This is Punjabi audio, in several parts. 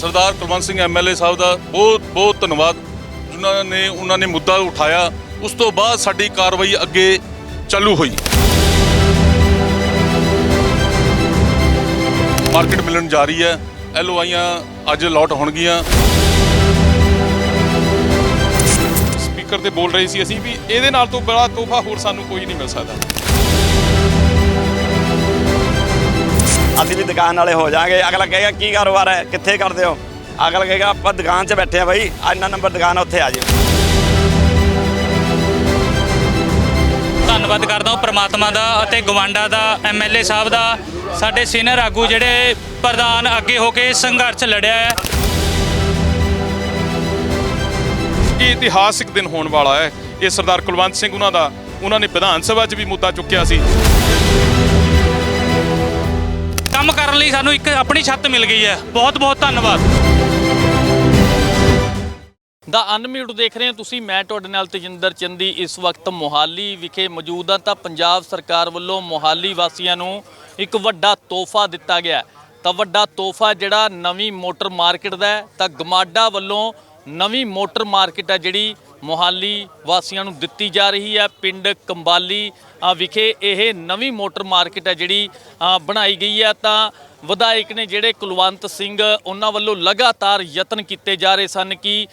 ਸਰਦਾਰ ਕੁਲਵੰਤ ਸਿੰਘ ਐਮਐਲਏ ਸਾਹਿਬ ਦਾ ਬਹੁਤ ਬਹੁਤ ਧੰਨਵਾਦ, ਜਿਨ੍ਹਾਂ ਨੇ, ਉਹਨਾਂ ਨੇ ਮੁੱਦਾ ਉਠਾਇਆ। ਉਸ ਤੋਂ ਬਾਅਦ ਸਾਡੀ ਕਾਰਵਾਈ ਅੱਗੇ ਚਾਲੂ ਹੋਈ। ਮਾਰਕੀਟ ਮਿਲਣ ਜਾ ਰਹੀ ਹੈ। ਐਲਓਆਈਆਂ ਅੱਜ ਅਲਾਟ ਹੋਣਗੀਆਂ। ਸਪੀਕਰ ਤੇ ਬੋਲ ਰਹੇ ਸੀ ਅਸੀਂ ਵੀ ਇਹਦੇ ਨਾਲ ਤੋਂ ਬੜਾ ਤੋਹਫਾ ਹੋਰ ਸਾਨੂੰ ਕੋਈ ਨਹੀਂ ਮਿਲ ਸਕਦਾ। ਅਸੀਂ ਵੀ ਦੁਕਾਨ ਵਾਲੇ ਹੋ ਜਾਾਂਗੇ। ਅਗਲਾ ਕਹੇਗਾ ਕੀ ਕਾਰੋਬਾਰ ਹੈ? ਕਿੱਥੇ ਕਰਦੇ ਹੋ? ਅਗਲਾ ਕਹੇਗਾ ਆਪਾਂ ਦੁਕਾਨ 'ਚ ਬੈਠੇ ਆ ਬਾਈ। ਇੰਨਾ ਨੰਬਰ ਦੁਕਾਨ ਆ, ਉੱਥੇ ਆ ਜਿਓ। ਧੰਨਵਾਦ ਕਰਦਾ ਹਾਂ ਪ੍ਰਮਾਤਮਾ ਦਾ ਅਤੇ ਗਵਾਂਡਾ ਦਾ ਐਮਐਲਏ ਸਾਹਿਬ ਦਾ। ਸਾਡੇ ਸੀਨੀਅਰ ਆਗੂ ਜਿਹੜੇ ਪ੍ਰਧਾਨ ਅੱਗੇ ਹੋ ਕੇ ਸੰਘਰਸ਼ ਲੜਿਆ ਹੈ। ਇਹ ਇਤਿਹਾਸਿਕ ਦਿਨ ਹੋਣ ਵਾਲਾ ਹੈ? ਇਹ ਸਰਦਾਰ ਕੁਲਵੰਤ ਸਿੰਘ ਉਹਨਾਂ ਦਾ ਉਹਨਾਂ ਨੇ ਵਿਧਾਨ ਸਭਾ 'ਚ ਵੀ ਮੁੱਦਾ ਚੁੱਕਿਆ ਸੀ। ਕੰਮ ਕਰਨ ਲਈ ਸਾਨੂੰ ਇੱਕ ਆਪਣੀ ਛੱਤ ਮਿਲ ਗਈ ਹੈ। ਬਹੁਤ ਬਹੁਤ ਧੰਨਵਾਦ। ਦਾ ਅਨਮਿਊਟ ਦੇਖ ਰਹੇ ਹੋ ਤੁਸੀਂ। ਮੈਂ ਤੁਹਾਡੇ ਨਾਲ ਤੇਜਿੰਦਰ ਚੰਦੀ। ਇਸ ਵਕਤ ਮੋਹਾਲੀ ਵਿਖੇ ਮੌਜੂਦ ਹਾਂ ਤਾਂ ਪੰਜਾਬ ਸਰਕਾਰ ਵੱਲੋਂ ਮੋਹਾਲੀ ਵਾਸੀਆਂ ਨੂੰ ਇੱਕ ਵੱਡਾ ਤੋਹਫਾ ਦਿੱਤਾ ਗਿਆ ਤਾਂ ਵੱਡਾ ਤੋਹਫਾ ਜਿਹੜਾ ਨਵੀਂ ਮੋਟਰ ਮਾਰਕੀਟ ਦਾ ਤਾਂ ਗਮਾਡਾ ਵੱਲੋਂ ਨਵੀਂ ਮੋਟਰ ਮਾਰਕੀਟ ਹੈ ਜਿਹੜੀ ਮੋਹਾਲੀ ਵਾਸੀਆਂ ਨੂੰ ਦਿੱਤੀ ਜਾ ਰਹੀ ਹੈ ਪਿੰਡ ਕੰਬਾਲੀ। ਵਿਖੇ ਇਹ ਨਵੀਂ ਮੋਟਰ ਮਾਰਕੀਟ ਹੈ ਜਿਹੜੀ ਬਣਾਈ ਗਈ ਹੈ ਤਾਂ ਵਿਧਾਇਕ ਨੇ ਜਿਹੜੇ ਕੁਲਵੰਤ ਸਿੰਘ, ਉਹਨਾਂ ਵੱਲੋਂ ਲਗਾਤਾਰ ਯਤਨ ਕੀਤੇ ਜਾ ਰਹੇ ਸਨ ਕਿ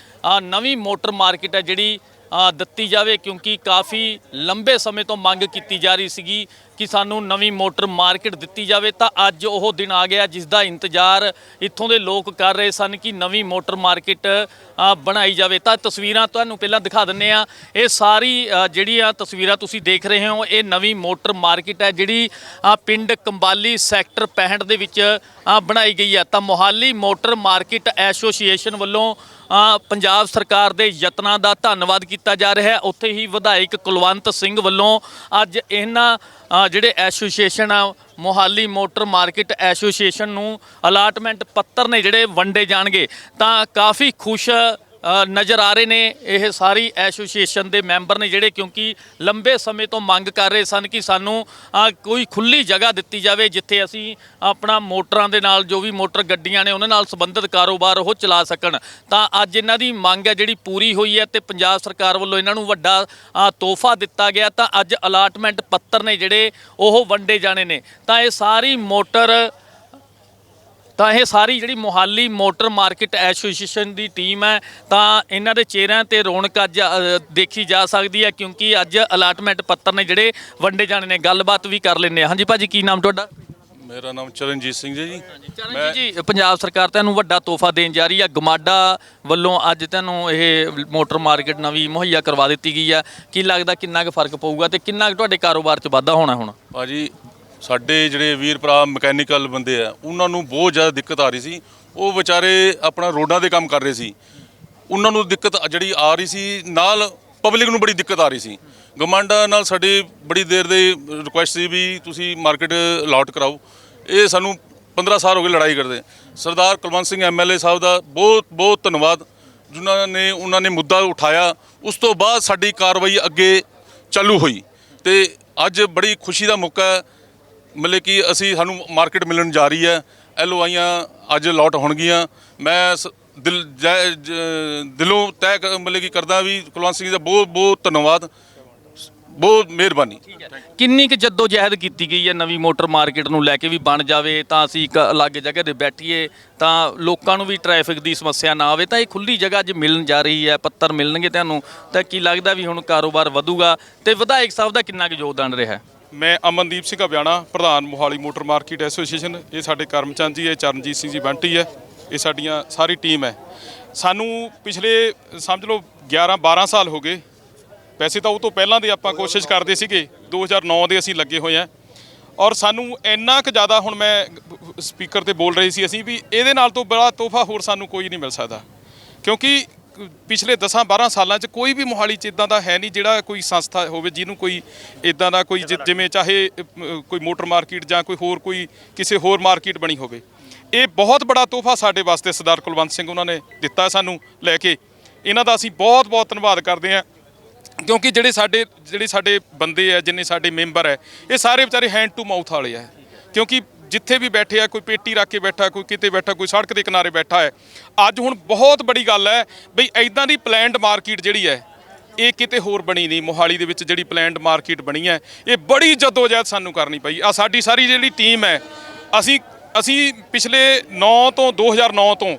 ਨਵੀਂ ਮੋਟਰ ਮਾਰਕੀਟ ਹੈ ਜਿਹੜੀ ਦਿੱਤੀ ਜਾਵੇ, ਕਿਉਂਕਿ ਕਾਫੀ ਲੰਬੇ ਸਮੇਂ ਤੋਂ ਮੰਗ ਕੀਤੀ ਜਾ ਰਹੀ ਸੀਗੀ। ਕਿ ਸਾਨੂੰ ਨਵੀਂ ਮੋਟਰ ਮਾਰਕੀਟ ਦਿੱਤੀ ਜਾਵੇ ਤਾਂ ਅੱਜ ਉਹ ਦਿਨ ਆ ਗਿਆ ਜਿਸ ਦਾ ਇੰਤਜ਼ਾਰ ਇੱਥੋਂ ਦੇ ਲੋਕ ਕਰ ਰਹੇ ਸਨ ਕਿ ਨਵੀਂ ਮੋਟਰ ਮਾਰਕੀਟ ਬਣਾਈ ਜਾਵੇ। ਤਾਂ ਤਸਵੀਰਾਂ ਤੁਹਾਨੂੰ ਪਹਿਲਾਂ ਦਿਖਾ ਦਿੰਨੇ ਆ ਇਹ ਸਾਰੀ ਜਿਹੜੀਆਂ ਤਸਵੀਰਾਂ ਤੁਸੀਂ ਦੇਖ ਰਹੇ ਹੋ, ਇਹ ਨਵੀਂ ਮੋਟਰ ਮਾਰਕੀਟ ਹੈ ਜਿਹੜੀ ਪਿੰਡ ਕੰਬਾਲੀ ਸੈਕਟਰ 65 ਦੇ ਵਿੱਚ ਬਣਾਈ ਗਈ ਹੈ। ਤਾਂ ਮੋਹਾਲੀ ਮੋਟਰ ਮਾਰਕੀਟ ਐਸੋਸੀਏਸ਼ਨ ਵੱਲੋਂ ਪੰਜਾਬ ਸਰਕਾਰ ਦੇ ਯਤਨਾਂ ਦਾ ਧੰਨਵਾਦ ਕੀਤਾ ਜਾ ਰਿਹਾ ਹੈ। ਉੱਥੇ ਹੀ ਵਿਧਾਇਕ ਕੁਲਵੰਤ ਸਿੰਘ ਵੱਲੋਂ ਅੱਜ ਇਹਨਾਂ ਜਿਹੜੇ ਐਸੋਸੀਏਸ਼ਨ ਆ, ਮੋਹਾਲੀ ਮੋਟਰ ਮਾਰਕੀਟ ਐਸੋਸੀਏਸ਼ਨ ਨੂੰ ਅਲਾਟਮੈਂਟ ਪੱਤਰ ਨੇ ਜਿਹੜੇ ਵੰਡੇ ਜਾਣਗੇ, ਤਾਂ ਕਾਫੀ ਖੁਸ਼ ਨਜ਼ਰ ਆ ਰਹੇ ਨੇ ਇਹ ਸਾਰੀ ਐਸੋਸੀਏਸ਼ਨ ਦੇ ਮੈਂਬਰ ਨੇ ਜਿਹੜੇ ਕਿਉਂਕਿ ਲੰਬੇ ਸਮੇਂ ਤੋਂ ਮੰਗ ਕਰ ਰਹੇ ਸਨ ਕਿ ਸਾਨੂੰ ਕੋਈ ਖੁੱਲੀ ਜਗ੍ਹਾ ਦਿੱਤੀ ਜਾਵੇ ਜਿੱਥੇ ਅਸੀਂ ਆਪਣਾ ਮੋਟਰਾਂ ਦੇ ਨਾਲ ਜੋ ਵੀ ਮੋਟਰ ਗੱਡੀਆਂ ਨੇ ਉਹਨਾਂ ਨਾਲ ਸੰਬੰਧਿਤ ਕਾਰੋਬਾਰ ਉਹ ਚਲਾ ਸਕਣ। ਤਾਂ ਅੱਜ ਇਹਨਾਂ ਦੀ ਮੰਗ ਹੈ ਜਿਹੜੀ ਪੂਰੀ ਹੋਈ ਹੈ ਤੇ ਪੰਜਾਬ ਸਰਕਾਰ ਵੱਲੋਂ ਇਹਨਾਂ ਨੂੰ ਵੱਡਾ ਤੋਹਫਾ ਦਿੱਤਾ ਗਿਆ। ਤਾਂ ਅੱਜ ਅਲਾਟਮੈਂਟ ਪੱਤਰ ਨੇ ਜਿਹੜੇ ਉਹ ਵੰਡੇ ਜਾਣੇ ਨੇ। ਤਾਂ ਇਹ ਸਾਰੀ ਮੋਟਰ ਤਾਂ ਇਹ ਸਾਰੀ ਜਿਹੜੀ ਮੋਹਾਲੀ ਮੋਟਰ ਮਾਰਕੀਟ ਐਸੋਸੀਏਸ਼ਨ ਦੀ ਟੀਮ ਹੈ ਤਾਂ ਇਹਨਾਂ ਦੇ ਚਿਹਰਿਆਂ ਤੇ ਰੌਣਕ ਅੱਜ ਅ, ਦੇਖੀ ਜਾ ਸਕਦੀ ਹੈ ਕਿਉਂਕਿ ਅੱਜ ਅਲਾਟਮੈਂਟ ਪੱਤਰ ਨੇ ਜਿਹੜੇ ਵੰਡੇ ਜਾਣੇ ਨੇ ਗੱਲਬਾਤ ਵੀ ਕਰ ਲੈਂਦੇ ਹਾਂ। ਹਾਂਜੀ ਭਾਜੀ ਕੀ ਨਾਮ ਤੁਹਾਡਾ? ਮੇਰਾ ਨਾਮ ਚਰਨਜੀਤ ਸਿੰਘ ਜੀ। ਜੀ ਚਰਨਜੀਤ ਜੀ ਪੰਜਾਬ ਸਰਕਾਰ ਤੁਹਾਨੂੰ ਵੱਡਾ ਤੋਹਫਾ ਦੇਣ ਜਾ ਰਹੀ ਹੈ। ਗਮਾਡਾ ਵੱਲੋਂ ਅੱਜ ਤੁਹਾਨੂੰ ਇਹ ਮੋਟਰ ਮਾਰਕੀਟ ਨਵੀਂ ਮੁਹੱਈਆ ਕਰਵਾ ਦਿੱਤੀ ਗਈ ਹੈ। ਕੀ ਲੱਗਦਾ ਕਿੰਨਾ ਕੁ ਫ਼ਰਕ ਪਊਗਾ ਤੇ ਕਿੰਨਾ ਕੁ ਤੁਹਾਡੇ ਕਾਰੋਬਾਰ 'ਚ ਵਾਧਾ ਹੋਣਾ ਹੁਣ? ਭਾਜੀ ਸਾਡੇ ਜਿਹੜੇ ਵੀਰ ਭਰਾ ਮਕੈਨੀਕਲ ਬੰਦੇ ਆ, ਉਹਨਾਂ ਨੂੰ ਬਹੁਤ ਜ਼ਿਆਦਾ ਦਿੱਕਤ ਆ ਰਹੀ ਸੀ। ਉਹ ਵਿਚਾਰੇ ਆਪਣਾ ਰੋਡਾਂ ਦੇ ਕੰਮ ਕਰ ਰਹੇ ਸੀ। ਉਹਨਾਂ ਨੂੰ ਦਿੱਕਤ ਜਿਹੜੀ ਆ ਰਹੀ ਸੀ, ਨਾਲ ਪਬਲਿਕ ਨੂੰ ਬੜੀ ਦਿੱਕਤ ਆ ਰਹੀ ਸੀ। ਗਮਾਂਡਾ ਨਾਲ ਸਾਡੀ ਬੜੀ ਦੇਰ ਦੇ ਰਿਕੁਐਸਟ ਸੀ ਵੀ ਤੁਸੀਂ ਮਾਰਕੀਟ ਅਲਾਟ ਕਰਾਓ। ਇਹ ਸਾਨੂੰ 15 ਸਾਲ ਹੋ ਗਏ ਲੜਾਈ ਕਰਦੇ। ਸਰਦਾਰ ਕੁਲਵੰਤ ਸਿੰਘ ਐਮਐਲਏ ਸਾਹਿਬ ਦਾ ਬਹੁਤ ਬਹੁਤ ਧੰਨਵਾਦ, ਜਿਨ੍ਹਾਂ ਨੇ, ਉਹਨਾਂ ਨੇ ਮੁੱਦਾ ਉਠਾਇਆ। ਉਸ ਤੋਂ ਬਾਅਦ ਸਾਡੀ ਕਾਰਵਾਈ ਅੱਗੇ ਚਾਲੂ ਹੋਈ। ਤੇ ਅੱਜ ਬੜੀ ਖੁਸ਼ੀ ਦਾ ਮੌਕਾ ਹੈ। ਮਤਲਬ ਕਿ ਅਸੀਂ ਸਾਨੂੰ ਮਾਰਕੀਟ ਮਿਲਣ ਜਾ ਰਹੀ ਹੈ। ਐਲਓਆਈਆਂ ਅੱਜ ਅਲਾਟ ਹੋਣਗੀਆਂ। ਮੈਂ ਸ- ਦਿਲ ਜੈ- ਜ- ਦਿਲੋਂ ਤੈਅ ਕ- ਮਤਲਬ ਕਿ ਕਰਦਾ ਵੀ ਕੁਲਵੰਤ ਸਿੰਘ ਜੀ ਦਾ ਬਹੁਤ ਬਹੁਤ ਧੰਨਵਾਦ। ਬਹੁਤ ਮਿਹਰਬਾਨੀ। ਕਿੰਨੀ ਕੁ ਜੱਦੋ ਜਹਿਦ ਕੀਤੀ ਗਈ ਹੈ ਨਵੀਂ ਮੋਟਰ ਮਾਰਕੀਟ ਨੂੰ ਲੈ ਕੇ ਵੀ ਬਣ ਜਾਵੇ, ਤਾਂ ਅਸੀਂ ਇੱਕ ਅਲੱਗ ਜਗ੍ਹਾ ਤੇ ਬੈਠੀਏ, ਤਾਂ ਲੋਕਾਂ ਨੂੰ ਵੀ ਟ੍ਰੈਫਿਕ ਦੀ ਸਮੱਸਿਆ ਨਾ ਆਵੇ, ਤਾਂ ਇਹ ਖੁੱਲੀ ਜਗ੍ਹਾ ਅੱਜ ਮਿਲਣ ਜਾ ਰਹੀ ਹੈ, ਪੱਤਰ ਮਿਲਣਗੇ ਤੁਹਾਨੂੰ, ਤਾਂ ਕੀ ਲੱਗਦਾ ਵੀ ਹੁਣ ਕਾਰੋਬਾਰ ਵਧੂਗਾ? ਤੇ ਵਿਧਾਇਕ ਸਾਹਿਬ ਦਾ ਕਿੰਨਾ ਕੁ ਯੋਗਦਾਨ ਰਿਹਾ? ਹੈ ਮੈਂ ਅਮਨਦੀਪ ਸਿੰਘ ਅਬਿਆਣਾ ਪ੍ਰਧਾਨ ਮੋਹਾਲੀ ਮੋਟਰ ਮਾਰਕੀਟ ਐਸੋਸੀਏਸ਼ਨ। ਇਹ ਸਾਡੇ ਕਰਮਚੰਦ ਜੀ ਹੈ ਚਰਨਜੀਤ ਸਿੰਘ ਜੀ ਬੰਟੀ ਹੈ। ਇਹ ਸਾਡੀਆਂ ਸਾਰੀ ਟੀਮ ਹੈ। ਸਾਨੂੰ ਪਿਛਲੇ, ਸਮਝ ਲਓ 11 12 ਸਾਲ ਹੋ ਗਏ। ਵੈਸੇ ਤਾਂ ਉਹ ਤੋਂ ਪਹਿਲਾਂ ਦੇ ਆਪਾਂ ਕੋਸ਼ਿਸ਼ ਕਰਦੇ ਸੀਗੇ। 2009 ਦੇ ਅਸੀਂ ਲੱਗੇ ਹੋਏ ਆ ਔਰ ਸਾਨੂੰ ਇੰਨਾ ਕੁ ਜ਼ਿਆਦਾ ਹੁਣ ਮੈਂ ਸਪੀਕਰ ਤੇ ਬੋਲ ਰਹੀ ਸੀ ਅਸੀਂ ਵੀ ਇਹਦੇ ਨਾਲ ਤੋਂ ਬੜਾ ਤੋਹਫਾ ਹੋਰ ਸਾਨੂੰ ਕੋਈ ਨਹੀਂ ਮਿਲ ਸਕਦਾ। ਕਿਉਂਕਿ ਪਿਛਲੇ 10 12 ਸਾਲਾਂ 'ਚ ਕੋਈ ਵੀ ਮੋਹਾਲੀ 'ਚ ਇਦਾਂ ਦਾ ਹੈ ਨਹੀਂ ਜਿਹੜਾ ਕੋਈ ਸੰਸਥਾ ਹੋਵੇ ਜਿਹਨੂੰ ਕੋਈ ਇਦਾਂ ਦਾ ਕੋਈ ਜਿ- ਜਿਵੇਂ ਚਾਹੇ ਅ, ਕੋਈ ਮੋਟਰ ਮਾਰਕੀਟ ਜਾਂ ਕੋਈ ਹੋਰ ਕੋਈ ਕਿਸੇ ਹੋਰ ਮਾਰਕੀਟ ਬਣੀ ਹੋਵੇ। ਇਹ ਬਹੁਤ ਬੜਾ ਤੋਹਫਾ ਸਾਡੇ ਵਾਸਤੇ ਸਰਦਾਰ ਕੁਲਵੰਤ ਸਿੰਘ ਉਹਨਾਂ ਨੇ ਦਿੱਤਾ ਸਾਨੂੰ ਲੈ ਕੇ। ਇਹਨਾਂ ਦਾ ਅਸੀਂ ਬਹੁਤ ਬਹੁਤ ਧੰਨਵਾਦ ਕਰਦੇ ਹਾਂ ਕਿਉਂਕਿ ਜਿਹੜੇ ਸਾਡੇ ਜਿਹੜੇ ਸਾਡੇ ਬੰਦੇ ਆ ਜਿੰਨੇ ਸਾਡੇ ਮੈਂਬਰ ਹੈ ਇਹ ਸਾਰੇ ਵਿਚਾਰੇ ਹੈਂਡ ਟੂ ਮਾਊਥ ਵਾਲੇ ਆ। ਕਿਉਂਕਿ ਜਿੱਥੇ ਵੀ ਬੈਠੇ ਆ, ਕੋਈ ਪੇਟੀ ਰੱਖ ਕੇ ਬੈਠਾ, ਕੋਈ ਕਿਤੇ ਬੈਠਾ, ਕੋਈ ਸੜਕ ਦੇ ਕਿਨਾਰੇ ਬੈਠਾ ਹੈ। ਅੱਜ ਹੁਣ ਬਹੁਤ ਬੜੀ ਗੱਲ ਹੈ ਬਈ ਐਦਾਂ ਦੀ ਪਲੈਨਡ ਮਾਰਕੀਟ ਜਿਹੜੀ ਹੈ, ਇਹ ਕਿਤੇ ਹੋਰ ਬਣੀ ਨਹੀਂ। ਮੋਹਾਲੀ ਦੇ ਵਿੱਚ ਜਿਹੜੀ ਪਲੈਨਡ ਮਾਰਕੀਟ ਬਣੀ ਹੈ, ਇਹ ਬੜੀ ਜਦੋਜਹਿਦ ਸਾਨੂੰ ਕਰਨੀ ਪਈ। ਆ ਸਾਡੀ ਸਾਰੀ ਜਿਹੜੀ ਟੀਮ ਹੈ, ਅਸੀਂ ਅਸੀਂ ਪਿਛਲੇ 9 ਤੋਂ 2009 ਤੋਂ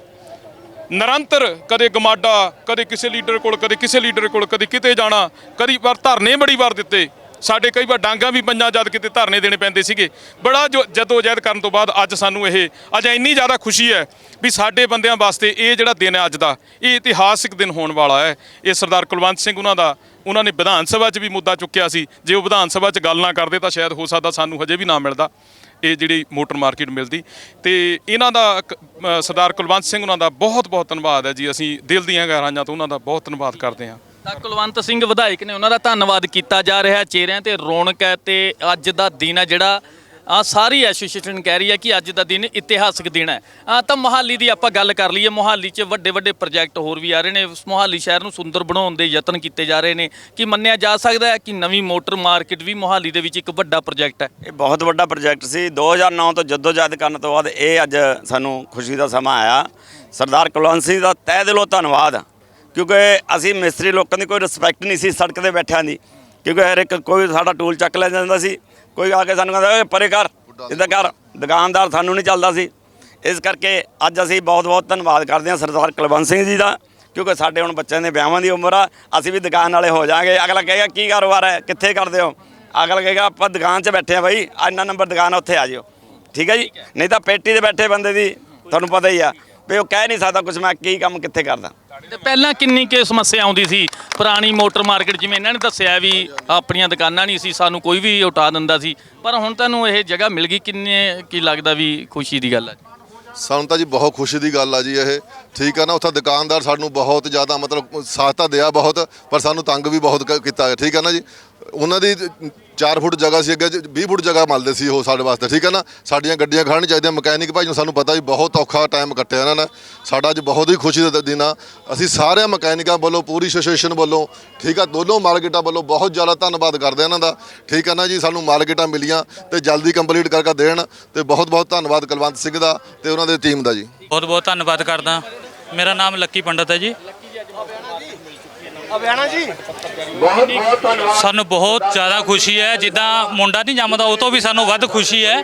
ਨਿਰੰਤਰ ਕਦੇ ਗਮਾਡਾ, ਕਦੇ ਕਿਸੇ ਲੀਡਰ ਕੋਲ, ਕਦੇ ਕਿਸੇ ਲੀਡਰ ਕੋਲ, ਕਦੇ ਕਿਤੇ ਜਾਣਾ, ਕਦੀ ਵਾਰ ਧਰਨੇ ਬੜੀ ਵਾਰ ਦਿੱਤੇ। ਸਾਡੇ ਕਈ ਵਾਰ ਡਾਂਗਾ ਵੀ ਪੰਜਾਂ ਜਦ ਕਿਤੇ ਧਰਨੇ ਦੇਣੇ ਪੈਂਦੇ ਸੀਗੇ। ਬੜਾ ਜੋ ਜਦੋ ਜਹਿਦ ਕਰਨ ਤੋਂ ਬਾਅਦ ਅੱਜ ਸਾਨੂੰ ਇਹ, ਅੱਜ ਇੰਨੀ ਜ਼ਿਆਦਾ ਖੁਸ਼ੀ ਹੈ ਵੀ ਸਾਡੇ ਬੰਦਿਆਂ ਵਾਸਤੇ ਇਹ ਜਿਹੜਾ ਦਿਨ ਹੈ ਅੱਜ ਦਾ, ਇਹ ਇਤਿਹਾਸਿਕ ਦਿਨ ਹੋਣ ਵਾਲਾ ਹੈ। ਇਹ ਸਰਦਾਰ ਕੁਲਵੰਤ ਸਿੰਘ ਉਹਨਾਂ ਦਾ, ਉਹਨਾਂ ਨੇ ਵਿਧਾਨ ਸਭਾ 'ਚ ਵੀ ਮੁੱਦਾ ਚੁੱਕਿਆ ਸੀ। ਜੇ ਉਹ ਵਿਧਾਨ ਸਭਾ 'ਚ ਗੱਲ ਨਾ ਕਰਦੇ ਤਾਂ ਸ਼ਾਇਦ ਹੋ ਸਕਦਾ ਸਾਨੂੰ ਹਜੇ ਵੀ ਨਾ ਮਿਲਦਾ। ਇਹ ਜਿਹੜੀ ਮੋਟਰ ਮਾਰਕੀਟ ਮਿਲਦੀ। ਤੇ ਇਹਨਾਂ ਦਾ ਕ- ਸਰਦਾਰ ਕੁਲਵੰਤ ਸਿੰਘ ਉਹਨਾਂ ਦਾ ਬਹੁਤ ਬਹੁਤ ਧੰਨਵਾਦ ਹੈ ਜੀ। ਅਸੀਂ ਦਿਲ ਦੀਆਂ ਗਹਿਰਾਈਆਂ ਤੋਂ ਉਹਨਾਂ ਦਾ ਬਹੁਤ ਧੰਨਵਾਦ ਕਰਦੇ ਹਾਂ। ਤਾਂ ਕੁਲਵੰਤ ਸਿੰਘ ਵਿਧਾਇਕ ਨੇ ਉਹਨਾਂ ਦਾ ਧੰਨਵਾਦ ਕੀਤਾ ਜਾ ਰਿਹਾ ਚਿਹਰਿਆਂ ਤੇ ਰੌਣਕ ਹੈ ਤੇ ਅੱਜ ਦਾ ਦਿਨ ਹੈ ਜਿਹੜਾ, ਆ ਸਾਰੀ ਐਸੋਸੀਏਸ਼ਨ ਕਹਿ ਰਹੀ ਹੈ ਕਿ ਅੱਜ ਦਾ ਦਿਨ ਇਤਿਹਾਸਕ ਦਿਨ ਹੈ। ਆ ਤਾਂ ਮੋਹਾਲੀ ਦੀ ਆਪਾਂ ਗੱਲ ਕਰ ਲਈਏ, ਮੋਹਾਲੀ 'ਚ ਵੱਡੇ ਵੱਡੇ ਪ੍ਰੋਜੈਕਟ ਹੋਰ ਵੀ ਆ ਰਹੇ ਨੇ ਮੋਹਾਲੀ ਸ਼ਹਿਰ ਨੂੰ ਸੁੰਦਰ ਬਣਾਉਣ ਦੇ ਯਤਨ ਕੀਤੇ ਜਾ ਰਹੇ ਨੇ। ਕਿ ਮੰਨਿਆ ਜਾ ਸਕਦਾ ਹੈ ਕਿ ਨਵੀਂ ਮੋਟਰ ਮਾਰਕੀਟ ਵੀ ਮੋਹਾਲੀ ਦੇ ਵਿੱਚ ਇੱਕ ਵੱਡਾ ਪ੍ਰੋਜੈਕਟ ਹੈ? ਇਹ ਬਹੁਤ ਵੱਡਾ ਪ੍ਰੋਜੈਕਟ ਸੀ। 2009 ਤੋਂ ਜਦੋਜਹਿਦ ਕਰਨ ਤੋਂ ਬਾਅਦ ਇਹ ਅੱਜ ਸਾਨੂੰ ਖੁਸ਼ੀ ਦਾ ਸਮਾਂ ਆਇਆ। ਸਰਦਾਰ ਕੁਲਵੰਤ ਸਿੰਘ ਦਾ ਤਹਿ ਦਿਲੋਂ ਧੰਨਵਾਦ। ਕਿਉਂਕਿ ਅਸੀਂ ਮਿਸਤਰੀ ਲੋਕਾਂ ਦੀ ਕੋਈ ਰਿਸਪੈਕਟ ਨਹੀਂ ਸੀ ਸੜਕ ਤੇ ਬੈਠਿਆਂ ਦੀ। ਕਿਉਂਕਿ ਹਰ ਇੱਕ ਕੋਈ ਸਾਡਾ ਟੂਲ ਚੱਕ ਲੈ ਜਾਂਦਾ ਸੀ। ਕੋਈ ਆ ਕੇ ਸਾਨੂੰ ਕਹਿੰਦਾ, ਓਏ, ਪਰੇ ਕਰ ਇੱਦਾਂ ਕਰ। ਦੁਕਾਨਦਾਰ ਸਾਨੂੰ ਨਹੀਂ ਚੱਲਦਾ ਸੀ। ਇਸ ਕਰਕੇ ਅੱਜ ਅਸੀਂ ਬਹੁਤ ਬਹੁਤ ਧੰਨਵਾਦ ਕਰਦੇ ਹਾਂ ਸਰਦਾਰ ਕੁਲਵੰਤ ਸਿੰਘ ਜੀ ਦਾ, ਕਿਉਂਕਿ ਸਾਡੇ ਹੁਣ ਬੱਚਿਆਂ ਦੇ ਵਿਆਹਾਂ ਦੀ ਉਮਰ ਆ। ਅਸੀਂ ਵੀ ਦੁਕਾਨ ਵਾਲੇ ਹੋ ਜਾਾਂਗੇ। ਅਗਲਾ ਕਹੇਗਾ, ਕੀ ਕਾਰੋਬਾਰ ਹੈ? ਕਿੱਥੇ ਕਰਦੇ ਹੋ? ਅਗਲਾ ਕਹੇਗਾ, ਆਪਾਂ ਦੁਕਾਨ 'ਚ ਬੈਠੇ ਆ ਬਾਈ। ਇੰਨਾ ਨੰਬਰ ਦੁਕਾਨ ਉੱਥੇ ਆ ਜਿਓ। ਠੀਕ ਹੈ ਜੀ? ਨਹੀਂ ਤਾਂ ਪੇਟੀ ਤੇ ਬੈਠੇ ਬੰਦੇ ਦੀ, ਤੁਹਾਨੂੰ ਪਤਾ ਹੀ ਆ। ਵੀ ਉਹ ਕਹਿ ਨਹੀਂ ਸਕਦਾ ਕੁਝ ਮੈਂ ਕੀ ਕੰਮ ਕਿੱਥੇ ਕਰਦਾ? ਤੇ ਪਹਿਲਾਂ ਕਿੰਨੀ ਕੁ ਸਮੱਸਿਆ ਆਉਂਦੀ ਸੀ? ਪੁਰਾਣੀ ਮੋਟਰ ਮਾਰਕੀਟ ਜਿਵੇਂ ਇਹਨਾਂ ਨੇ ਦੱਸਿਆ ਵੀ ਆਪਣੀਆਂ ਦੁਕਾਨਾਂ ਨਹੀਂ ਸੀ, ਸਾਨੂੰ ਕੋਈ ਵੀ ਉਠਾ ਦਿੰਦਾ ਸੀ। ਪਰ ਹੁਣ ਤੁਹਾਨੂੰ ਇਹ ਜਗ੍ਹਾ ਮਿਲ ਗਈ, ਕਿੰਨੇ ਕੀ ਲੱਗਦਾ ਵੀ ਖੁਸ਼ੀ ਦੀ ਗੱਲ ਹੈ ਸਾਨੂੰ ਤਾਂ ਜੀ ਬਹੁਤ ਖੁਸ਼ੀ ਦੀ ਗੱਲ ਆ ਜੀ ਇਹ। ਠੀਕ ਆ ਨਾ, ਉੱਥੇ ਦੁਕਾਨਦਾਰ ਸਾਨੂੰ ਬਹੁਤ ਜ਼ਿਆਦਾ ਮਤਲਬ ਸਾਥ ਤਾਂ ਦਿਆ ਬਹੁਤ, ਪਰ ਸਾਨੂੰ ਤੰਗ ਵੀ ਬਹੁਤ ਕ- ਕੀਤਾ। ਠੀਕ ਆ ਨਾ ਜੀ? ਉਹਨਾਂ ਦੀ 4 ਫੁੱਟ ਜਗ੍ਹਾ ਸੀ ਅੱਗੇ 20 ਫੁੱਟ ਜਗ੍ਹਾ ਮਲਦੇ ਸੀ ਉਹ ਸਾਡੇ ਵਾਸਤੇ, ਠੀਕ ਹੈ ਨਾ? ਸਾਡੀਆਂ ਗੱਡੀਆਂ ਖੜਨ ਚਾਹੀਦੀਆਂ, ਮਕੈਨਿਕ ਭਾਈ ਨੂੰ ਸਾਨੂੰ ਪਤਾ ਵੀ ਬਹੁਤ ਔਖਾ ਟਾਈਮ ਕੱਟਿਆ ਇਹਨਾਂ ਨੇ। ਸਾਡਾ ਅੱਜ ਬਹੁਤ ਹੀ ਖੁਸ਼ੀ ਦਾ ਦਿਨ ਆ। ਅਸੀਂ ਸਾਰਿਆਂ ਮਕੈਨਿਕਾਂ ਵੱਲੋਂ, ਪੂਰੀ ਐਸੋਸੀਏਸ਼ਨ ਵੱਲੋਂ, ਠੀਕ ਆ, ਦੋਨੋਂ ਮਾਰਕੀਟਾਂ ਵੱਲੋਂ ਬਹੁਤ ਜ਼ਿਆਦਾ ਧੰਨਵਾਦ ਕਰਦੇ ਆ ਇਹਨਾਂ ਦਾ। ਠੀਕ ਹੈ ਨਾ ਜੀ, ਸਾਨੂੰ ਮਾਰਕੀਟਾਂ ਮਿਲੀਆਂ ਤੇ ਜਲਦੀ ਕੰਪਲੀਟ ਕਰਕੇ ਦੇਣ ਤੇ ਬਹੁਤ ਬਹੁਤ ਧੰਨਵਾਦ ਕੁਲਵੰਤ ਸਿੰਘ ਦਾ ਤੇ ਉਹਨਾਂ ਦੀ ਟੀਮ ਦਾ ਜੀ। ਬਹੁਤ ਬਹੁਤ ਧੰਨਵਾਦ ਕਰਦਾ। ਮੇਰਾ ਨਾਮ ਲੱਕੀ ਪੰਡਤ ਹੈ ਜੀ। ਸਾਨੂੰ ਬਹੁਤ ਜ਼ਿਆਦਾ ਖੁਸ਼ੀ ਹੈ ਜਿੱਦਾਂ ਮੁੰਡਾ ਨਹੀਂ ਜੰਮਦਾ ਉਹ ਤੋਂ ਵੀ ਸਾਨੂੰ ਵੱਧ ਖੁਸ਼ੀ ਹੈ।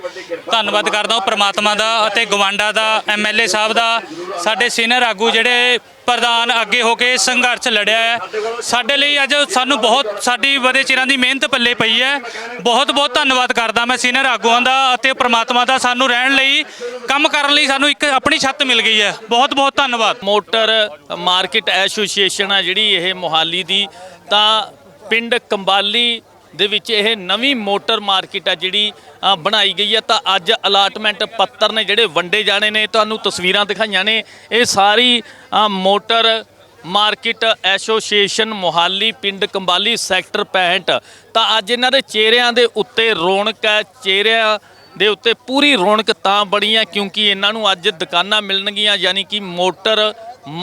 ਧੰਨਵਾਦ ਕਰਦਾ ਉਹ ਪ੍ਰਮਾਤਮਾ ਦਾ ਅਤੇ ਗਵਾਂਡਾ ਦਾ ਐਮਐਲਏ ਸਾਹਿਬ ਦਾ ਸਾਡੇ ਸੀਨੀਅਰ ਆਗੂ ਜਿਹੜੇ ਪ੍ਰਧਾਨ ਅੱਗੇ ਹੋ ਕੇ ਸੰਘਰਸ਼ ਲੜਿਆ ਹੈ। ਸਾਡੇ ਲਈ ਅੱਜ ਸਾਨੂੰ ਬਹੁਤ, ਸਾਡੀ ਬੜੇ ਚਿਰਾਂ ਦੀ ਮਿਹਨਤ ਪੱਲੇ ਪਈ ਹੈ। ਬਹੁਤ ਬਹੁਤ ਧੰਨਵਾਦ ਕਰਦਾ ਮੈਂ ਸੀਨੀਅਰ ਆਗੂਆਂ ਦਾ ਅਤੇ ਪ੍ਰਮਾਤਮਾ ਦਾ। ਸਾਨੂੰ ਰਹਿਣ ਲਈ, ਕੰਮ ਕਰਨ ਲਈ ਸਾਨੂੰ ਇੱਕ ਆਪਣੀ ਛੱਤ ਮਿਲ ਗਈ ਹੈ। ਬਹੁਤ ਬਹੁਤ ਧੰਨਵਾਦ। ਮੋਟਰ ਮਾਰਕੀਟ ਐਸੋਸੀਏਸ਼ਨ ਆ ਜਿਹੜੀ ਇਹ ਮੋਹਾਲੀ ਦੀ, ਤਾਂ ਪਿੰਡ ਕੰਬਾਲੀ ਦੇ ਵਿੱਚ ਇਹ ਨਵੀਂ ਮੋਟਰ ਮਾਰਕੀਟ ਆ ਜਿਹੜੀ ਬਣਾਈ ਗਈ ਹੈ ਤਾਂ ਅੱਜ ਅਲਾਟਮੈਂਟ ਪੱਤਰ ਨੇ ਜਿਹੜੇ ਵੰਡੇ ਜਾਣੇ ਨੇ, ਤੁਹਾਨੂੰ ਤਸਵੀਰਾਂ ਦਿਖਾਈਆਂ ਨੇ। ਇਹ ਸਾਰੀ ਮੋਟਰ ਮਾਰਕੀਟ ਐਸੋਸੀਏਸ਼ਨ ਮੋਹਾਲੀ ਪਿੰਡ ਕੰਬਾਲੀ ਸੈਕਟਰ 65 ਤਾਂ ਅੱਜ ਇਹਨਾਂ ਦੇ ਚਿਹਰਿਆਂ ਦੇ ਉੱਤੇ ਰੌਣਕ ਹੈ। ਚਿਹਰਿਆਂ ਦੇ ਉੱਤੇ ਪੂਰੀ ਰੌਣਕ ਤਾਂ ਬਣੀ ਹੈ ਕਿਉਂਕਿ ਇਹਨਾਂ ਨੂੰ ਅੱਜ ਦੁਕਾਨਾਂ ਮਿਲਣਗੀਆਂ, ਯਾਨੀ ਕਿ ਮੋਟਰ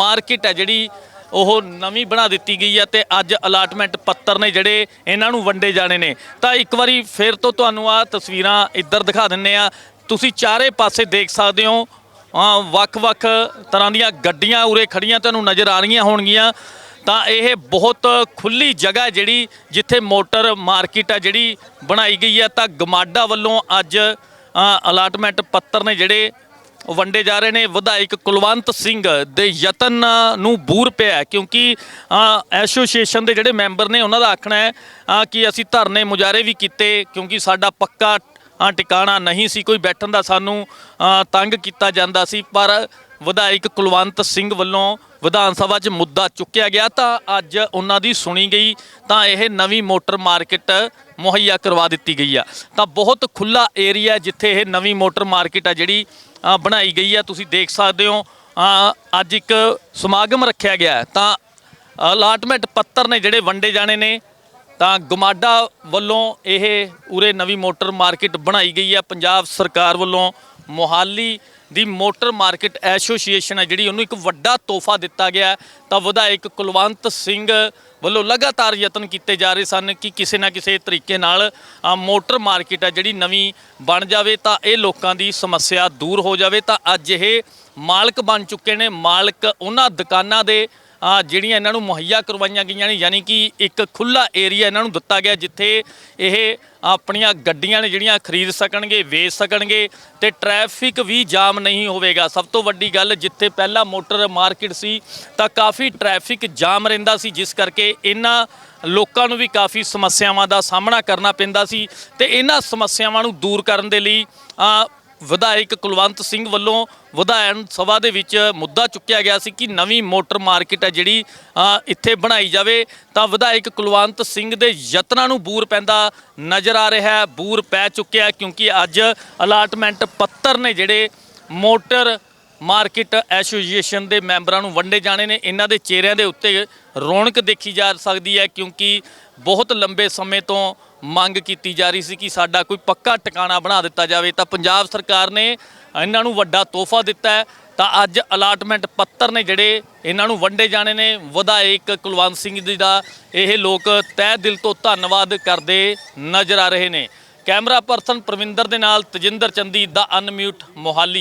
ਮਾਰਕੀਟ ਹੈ ਜਿਹੜੀ ਉਹ ਨਵੀਂ ਬਣਾ ਦਿੱਤੀ ਗਈ ਹੈ ਤੇ ਅੱਜ ਅਲਾਟਮੈਂਟ ਪੱਤਰ ਨੇ ਜਿਹੜੇ ਇਹਨਾਂ ਨੂੰ ਵੰਡੇ ਜਾਣੇ ਨੇ। ਤਾਂ ਇੱਕ ਵਾਰੀ ਫਿਰ ਤੋਂ ਤੁਹਾਨੂੰ ਆ ਤਸਵੀਰਾਂ ਇੱਧਰ ਦਿਖਾ ਦਿੰਨੇ ਆ। ਤੁਸੀਂ ਚਾਰੇ ਪਾਸੇ ਦੇਖ ਸਕਦੇ ਹੋ। ਆ ਵੱਖ-ਵੱਖ ਤਰ੍ਹਾਂ ਦੀਆਂ ਗੱਡੀਆਂ ਉਰੇ ਖੜੀਆਂ ਤੁਹਾਨੂੰ ਨਜ਼ਰ ਆ ਰਹੀਆਂ ਹੋਣਗੀਆਂ। ਤਾਂ ਇਹ ਬਹੁਤ ਖੁੱਲੀ ਜਗ੍ਹਾ ਜਿਹੜੀ ਜਿੱਥੇ ਮੋਟਰ ਮਾਰਕੀਟ ਹੈ ਜਿਹੜੀ ਬਣਾਈ ਗਈ ਹੈ। ਤਾਂ ਗਮਾਡਾ ਵੱਲੋਂ ਅੱਜ ਅਲਾਟਮੈਂਟ ਪੱਤਰ ਨੇ ਜਿਹੜੇ ਵੰਡੇ ਜਾ ਰਹੇ ਨੇ ਵਿਧਾਇਕ ਕੁਲਵੰਤ ਸਿੰਘ ਦੇ ਯਤਨ ਨੂੰ ਬੂਰ ਪਿਆ ਕਿਉਂਕਿ ਐਸੋਸੀਏਸ਼ਨ ਦੇ ਜਿਹੜੇ ਮੈਂਬਰ ਨੇ ਉਹਨਾਂ ਦਾ ਆਖਣਾ ਹੈ ਕਿ ਅਸੀਂ ਧਰਨੇ ਮੁਜ਼ਾਰੇ ਵੀ ਕੀਤੇ, ਕਿਉਂਕਿ ਸਾਡਾ ਪੱਕਾ ਟਿਕਾਣਾ ਨਹੀਂ ਸੀ, ਕੋਈ ਬੈਠਣ ਦਾ ਸਾਨੂੰ ਤੰਗ ਕੀਤਾ ਜਾਂਦਾ ਸੀ, ਪਰ ਵਿਧਾਇਕ ਕੁਲਵੰਤ ਸਿੰਘ ਵੱਲੋਂ ਵਿਧਾਨ ਸਭਾ 'ਚ ਮੁੱਦਾ ਚੁੱਕਿਆ ਗਿਆ, ਤਾਂ ਅੱਜ ਉਹਨਾਂ ਦੀ ਸੁਣੀ ਗਈ, ਤਾਂ ਇਹ ਨਵੀਂ ਮੋਟਰ ਮਾਰਕੀਟ ਮੁਹੱਈਆ ਕਰਵਾ ਦਿੱਤੀ ਗਈ ਆ। ਤਾਂ ਬਹੁਤ ਖੁੱਲਾ ਏਰੀਆ ਜਿੱਥੇ ਇਹ ਨਵੀਂ ਮੋਟਰ ਮਾਰਕੀਟ ਆ ਜਿਹੜੀ ਬਣਾਈ ਗਈ ਹੈ, ਤੁਸੀਂ ਦੇਖ ਸਕਦੇ ਹੋ। ਅੱਜ ਇੱਕ ਸਮਾਗਮ ਰੱਖਿਆ ਗਿਆ ਤਾਂ ਅਲਾਟਮੈਂਟ ਪੱਤਰ ਨੇ ਜਿਹੜੇ ਵੰਡੇ ਜਾਣੇ ਨੇ, ਤਾਂ ਗਮਾਡਾ ਵੱਲੋਂ ਇਹ ਉਰੇ ਨਵੀਂ ਮੋਟਰ ਮਾਰਕੀਟ ਬਣਾਈ ਗਈ ਹੈ। ਪੰਜਾਬ ਸਰਕਾਰ ਵੱਲੋਂ ਮੋਹਾਲੀ ਦੀ ਮੋਟਰ ਮਾਰਕੀਟ ਐਸੋਸੀਏਸ਼ਨ ਹੈ, ਜਿਹੜੀ ਉਹਨੂੰ ਇੱਕ ਵੱਡਾ ਤੋਹਫਾ ਦਿੱਤਾ ਗਿਆ ਤਾਂ ਵਿਧਾਇਕ ਕੁਲਵੰਤ ਸਿੰਘ ਵੱਲੋਂ ਲਗਾਤਾਰ ਯਤਨ ਕੀਤੇ ਜਾ ਰਹੇ ਸਨ ਕਿ ਕਿਸੇ ਨਾ ਕਿਸੇ ਤਰੀਕੇ ਨਾਲ ਮੋਟਰ ਮਾਰਕੀਟ ਹੈ, ਜਿਹੜੀ ਨਵੀਂ ਬਣ ਜਾਵੇ ਤਾਂ ਇਹ ਲੋਕਾਂ ਦੀ ਸਮੱਸਿਆ ਦੂਰ ਹੋ ਜਾਵੇ। ਤਾਂ ਅੱਜ ਇਹ ਮਾਲਕ ਬਣ ਚੁੱਕੇ ਨੇ। ਮਾਲਕ ਉਹਨਾਂ ਦੁਕਾਨਾਂ ਦੇ ਜਿਹੜੀਆਂ ਇਹਨਾਂ ਨੂੰ ਮੁਹੱਈਆ ਕਰਵਾਈਆਂ ਗਈਆਂ ਨੇ, ਯਾਨੀ ਕਿ ਇੱਕ ਖੁੱਲਾ ਏਰੀਆ ਇਹਨਾਂ ਨੂੰ ਦਿੱਤਾ ਗਿਆ ਜਿੱਥੇ ਇਹ ਆਪਣੀਆਂ ਗੱਡੀਆਂ ਨੇ ਜਿਹੜੀਆਂ ਖਰੀਦ ਸਕਣਗੇ, ਵੇਚ ਸਕਣਗੇ ਤੇ ਟ੍ਰੈਫਿਕ ਵੀ ਜਾਮ ਨਹੀਂ ਹੋਵੇਗਾ। ਸਭ ਤੋਂ ਵੱਡੀ ਗੱਲ, ਜਿੱਥੇ ਪਹਿਲਾਂ ਮੋਟਰ ਮਾਰਕੀਟ ਸੀ, ਤਾਂ ਕਾਫੀ ਟ੍ਰੈਫਿਕ ਜਾਮ ਰਹਿੰਦਾ ਸੀ, ਜਿਸ ਕਰਕੇ ਇਹਨਾਂ ਲੋਕਾਂ ਨੂੰ ਵੀ ਕਾਫੀ ਸਮੱਸਿਆਵਾਂ ਦਾ ਸਾਹਮਣਾ ਕਰਨਾ ਪੈਂਦਾ ਸੀ ਤੇ ਇਹਨਾਂ ਸਮੱਸਿਆਵਾਂ ਨੂੰ ਦੂਰ ਕਰਨ ਦੇ ਲਈ ਵਿਧਾਇਕ ਕੁਲਵੰਤ ਸਿੰਘ ਵੱਲੋਂ ਵਿਧਾਇਨ ਸਭਾ ਦੇ ਵਿੱਚ ਮੁੱਦਾ ਚੁੱਕਿਆ ਗਿਆ ਸੀ ਕਿ ਨਵੀਂ ਮੋਟਰ ਮਾਰਕੀਟ ਹੈ ਜਿਹੜੀ ਇੱਥੇ ਬਣਾਈ ਜਾਵੇ। ਤਾਂ ਵਿਧਾਇਕ ਕੁਲਵੰਤ ਸਿੰਘ ਦੇ ਯਤਨਾਂ ਨੂੰ ਬੂਰ ਪੈਂਦਾ ਨਜ਼ਰ ਆ ਰਿਹਾ ਹੈ। ਬੂਰ ਪੈ ਚੁੱਕਿਆ ਕਿਉਂਕਿ ਅੱਜ ਅਲਾਟਮੈਂਟ ਪੱਤਰ ਨੇ ਜਿਹੜੇ ਮੋਟਰ ਮਾਰਕੀਟ ਐਸੋਸੀਏਸ਼ਨ ਦੇ ਮੈਂਬਰਾਂ ਨੂੰ ਵੰਡੇ ਜਾਣੇ ਨੇ। ਇਹਨਾਂ ਦੇ ਚਿਹਰਿਆਂ ਦੇ ਉੱਤੇ ਰੌਣਕ ਦੇਖੀ ਜਾ ਸਕਦੀ ਹੈ ਕਿਉਂਕਿ ਬਹੁਤ ਲੰਬੇ ਸਮੇਂ ਤੋਂ ਮੰਗ ਕੀਤੀ ਜਾ ਰਹੀ ਸੀ ਕਿ ਸਾਡਾ ਕੋਈ ਪੱਕਾ ਟਿਕਾਣਾ ਬਣਾ ਦਿੱਤਾ ਜਾਵੇ, ਤਾਂ ਪੰਜਾਬ ਸਰਕਾਰ ਨੇ ਇਹਨਾਂ ਨੂੰ ਵੱਡਾ ਤੋਹਫਾ ਦਿੱਤਾ ਹੈ। ਤਾਂ ਅੱਜ ਅਲਾਟਮੈਂਟ ਪੱਤਰ ਨੇ ਜਿਹੜੇ ਇਹਨਾਂ ਨੂੰ ਵੰਡੇ ਜਾਣੇ ਨੇ, ਵਿਧਾਇਕ ਕੁਲਵੰਤ ਸਿੰਘ ਜੀ ਦਾ, ਇਹ ਲੋਕ ਤਹਿ ਦਿਲ ਤੋਂ ਧੰਨਵਾਦ ਕਰਦੇ ਨਜ਼ਰ ਆ ਰਹੇ ਨੇ। ਕੈਮਰਾ ਪਰਸਨ ਪ੍ਰਵਿੰਦਰ ਦੇ ਨਾਲ ਤਜਿੰਦਰ ਚੰਦੀ ਦਾ ਅਨਮਿਊਟ ਮੋਹਾਲੀ।